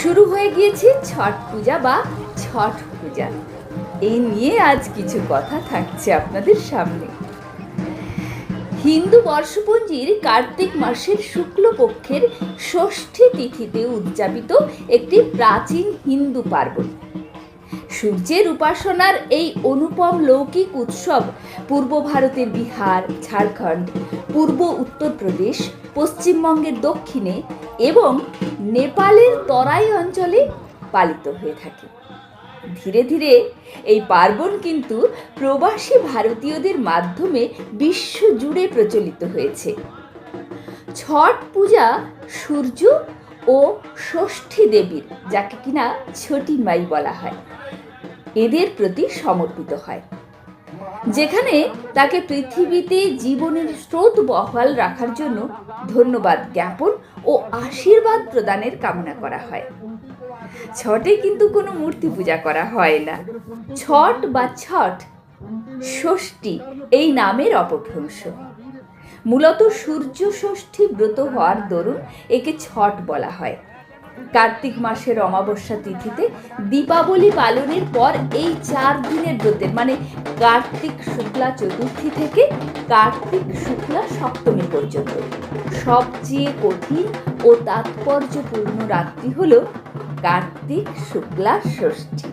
শুরু হয়ে গিয়েছে ছট পূজা বা ছট পূজা। এই নিয়ে আজ কিছু কথা থাকছে আপনাদের সামনে। হিন্দু বর্ষপঞ্জির কার্তিক মাসের শুক্লপক্ষের ষষ্ঠী তিথিতে উদযাপিত একটি প্রাচীন হিন্দু পার্বণ। সূর্যের উপাসনার এই অনুপম লৌকিক উৎসব পূর্ব ভারতের বিহার, ঝাড়খণ্ড, পূর্ব উত্তরপ্রদেশ পশ্চিমবঙ্গের দক্ষিণে এবং নেপালের তরাই অঞ্চলে পালিত হয়ে থাকে। ধীরে ধীরে এই পার্বণ কিন্তু প্রবাসী ভারতীয়দের মাধ্যমে বিশ্বজুড়ে প্রচলিত হয়েছে। ছট পূজা সূর্য ও ষষ্ঠী দেবীর, যাকে কিনা ছটি মাই বলা হয়, এদের প্রতি সমর্পিত হয়। যেখানে তাকে পৃথিবীতে জীবনের স্রোত বহাল রাখার জন্য ধন্যবাদ জ্ঞাপন ও আশীর্বাদ প্রদানের কামনা করা হয়। ছটে কিন্তু কোনো মূর্তি পূজা করা হয় না। ছট বা ছট, ষষ্ঠী এই নামের অপভ্রংশ। মূলত সূর্য ষষ্ঠী ব্রত হওয়ার দরুন একে ছট বলা হয়। কার্তিক মাসের অমাবস্যা তিথিতে দীপাবলি পালনের পর এই চার দিনের ব্রতের মানে কার্তিক শুক্লা চতুর্থী থেকে কার্তিক শুক্লা সপ্তমী পর্যন্ত। সবচেয়ে কঠিন ও তাৎপর্যপূর্ণ রাত্রি হল কার্তিক শুক্লা ষষ্ঠী।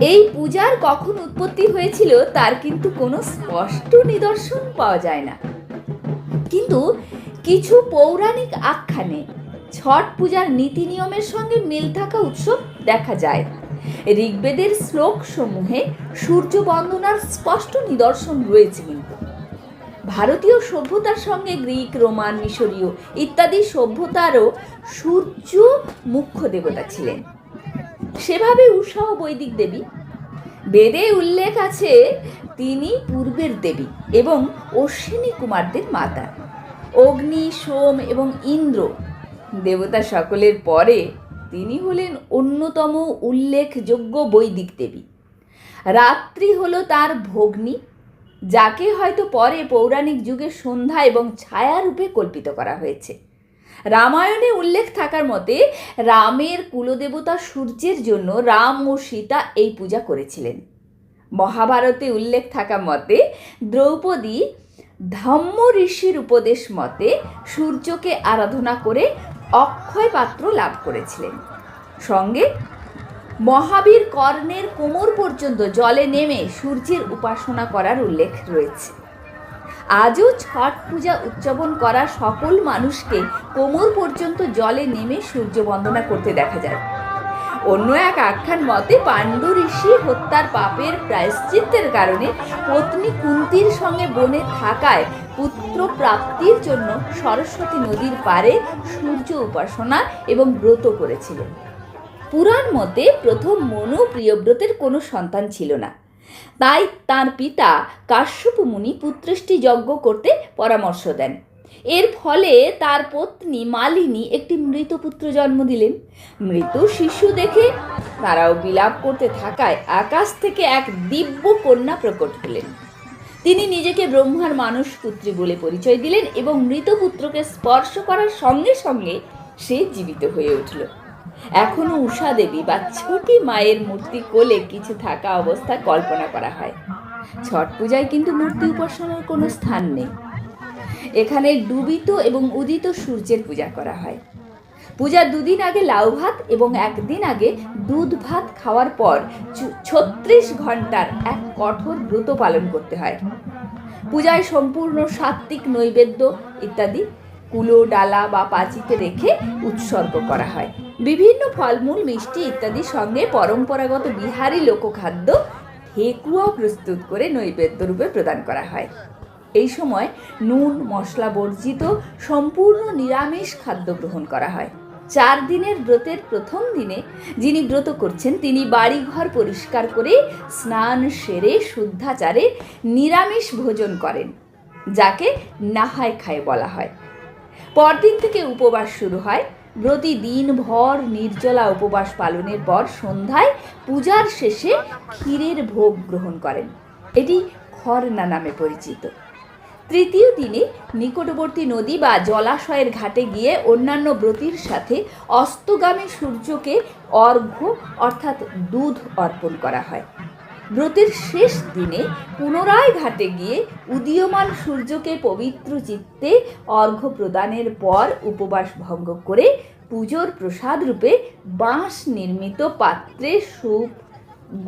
এই পূজার কখন উৎপত্তি হয়েছিল তার কিন্তু কোনো স্পষ্ট নিদর্শন পাওয়া যায় না। কিন্তু কিছু পৌরাণিক আখ্যানে ছট পূজার নীতি নিয়মের সঙ্গে মিল থাকা উৎসব দেখা যায়। ঋগ্বেদের শ্লোক সমূহে সূর্য বন্দনার স্পষ্ট নিদর্শন রয়েছে কিন্তু। ভারতীয় সভ্যতার সঙ্গে গ্রিক, রোমান, মিশরীয় ইত্যাদি সভ্যতারও সূর্য মুখ্য দেবতা ছিলেন। সেভাবে ও বৈদিক দেবী। বেদে উল্লেখ আছে, তিনি পূর্বের দেবী এবং অশ্বিনী কুমারদের মাতা। অগ্নি, সোম এবং ইন্দ্র দেবতা সকলের পরে তিনি হলেন অন্যতম উল্লেখযোগ্য বৈদিক দেবী। রাত্রি হলো তার ভগ্নী, যাকে হয়তো পরে পৌরাণিক যুগে সন্ধ্যা এবং ছায়া রূপে কল্পিত করা হয়েছে। রামায়ণে উল্লেখ থাকার মতে, রামের কুলদেবতা সূর্যের জন্য রাম ও সীতা এই পূজা করেছিলেন। মহাভারতে উল্লেখ থাকা মতে, দ্রৌপদী ধম্ম ঋষির উপদেশ মতে সূর্যকে আরাধনা করে অক্ষয় পাত্র লাভ করেছিলেন। সঙ্গে মহাবীর কর্ণের কোমর পর্যন্ত জলে নেমে সূর্যের উপাসনা করার উল্লেখ রয়েছে। আজও ছট পূজা উদযাপন করা সকল মানুষকে কোমর পর্যন্ত জলে নেমে সূর্য বন্দনা করতে দেখা যায়। অন্য এক আখ্যান মতে, পাণ্ডু ঋষি হত্যার পাপের প্রায়শ্চিত্তের কারণে পত্নী কুন্তির সঙ্গে বনে থাকায় পুত্র প্রাপ্তির জন্য সরস্বতী নদীর পারে সূর্য উপাসনা এবং ব্রত করেছিলেন। পুরাণ মতে প্রথম মনু প্রিয়ব্রতের কোনো সন্তান ছিল না। তাই তার পিতা কাশ্যপ মুনি পুত্রেষ্টি যজ্ঞ করতে পরামর্শ দেন। এর ফলে তার পত্নী মালিনী একটি মৃত পুত্র জন্ম দিলেন। মৃত শিশু দেখে তারাও বিলাপ করতে থাকায় আকাশ থেকে এক দিব্য কন্যা প্রকট হলেন। তিনি নিজেকে ব্রহ্মার মানুষ পুত্রী বলে পরিচয় দিলেন এবং মৃত পুত্রকে স্পর্শ করার সঙ্গে সঙ্গে সে জীবিত হয়ে উঠল। এখনও উষা দেবী বা ছোটি মায়ের মূর্তি কোলে কিছু থাকা অবস্থা কল্পনা করা হয়। ছট পূজায় কিন্তু মূর্তি উপাসনার কোনো স্থান নেই। এখানে ডুবিত এবং উদিত সূর্যের পূজা করা হয়। পূজার দুদিন আগে লাউ ভাত এবং একদিন আগে দুধ ভাত খাওয়ার পর ছত্রিশ ঘণ্টার এক কঠোর ব্রত পালন করতে হয়। পূজায় সম্পূর্ণ সাত্ত্বিক নৈবেদ্য ইত্যাদি কুলো, ডালা বা পাচিতে রেখে উৎসর্গ করা হয়। বিভিন্ন ফলমূল, মিষ্টি ইত্যাদির সঙ্গে পরম্পরাগত বিহারি লোকখাদ্য ঠেকুয়াও প্রস্তুত করে নৈবেদ্য রূপে প্রদান করা হয়। এই সময় নুন, মশলা বর্জিত, সম্পূর্ণ নিরামিষ খাদ্য গ্রহণ করা হয়। চার দিনের ব্রতের প্রথম দিনে যিনি ব্রত করছেন, তিনি বাড়িঘর পরিষ্কার করে স্নান সেরে শুদ্ধাচারে নিরামিষ ভোজন করেন, যাকে নাহায় খায় বলা হয়। পরদিন থেকে উপবাস শুরু হয়। প্রতিদিন ভর নির্জলা উপবাস পালনের পর সন্ধ্যায় পূজার শেষে ক্ষীরের ভোগ গ্রহণ করেন। এটি খরনা নামে পরিচিত। তৃতীয় দিনে নিকটবর্তী নদী বা জলাশয়ের ঘাটে গিয়ে অন্যান্য ব্রতির সাথে অস্তগামী সূর্যকে অর্ঘ্য, অর্থাৎ দুধ অর্পণ করা হয়। ব্রতের শেষ দিনে পুনরায় ঘাটে গিয়ে উদীয়মান সূর্যকে পবিত্র চিত্তে অর্ঘ্য প্রদানের পর উপবাস ভঙ্গ করে পুজোর প্রসাদ রূপে বাঁশ নির্মিত পাত্রে সুপ,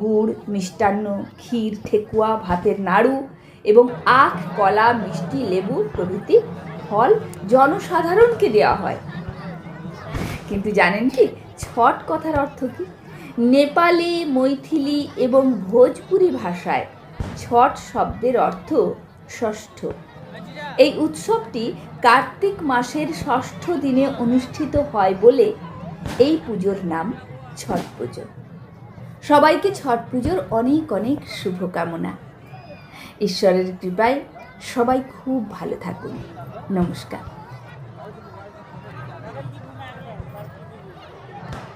গুড়, মিষ্টান্ন, ক্ষীর, ঠেকুয়া, ভাতের নাড়ু এবং আখ, কলা, মিষ্টি, লেবু প্রভৃতি ফল জনসাধারণকে দেওয়া হয়। কিন্তু জানেন কি? ছট কথার অর্থ কি? নেপালি, মৈথিলি এবং ভোজপুরি ভাষায় ছট শব্দের অর্থ ষষ্ঠ। এই উৎসবটি কার্তিক মাসের ষষ্ঠ দিনে অনুষ্ঠিত হয় বলে এই পুজোর নাম ছট পুজো। সবাইকে ছট পুজোর অনেক অনেক শুভকামনা। ঈশ্বরের কৃপায় সবাই খুব ভালো থাকুন। নমস্কার।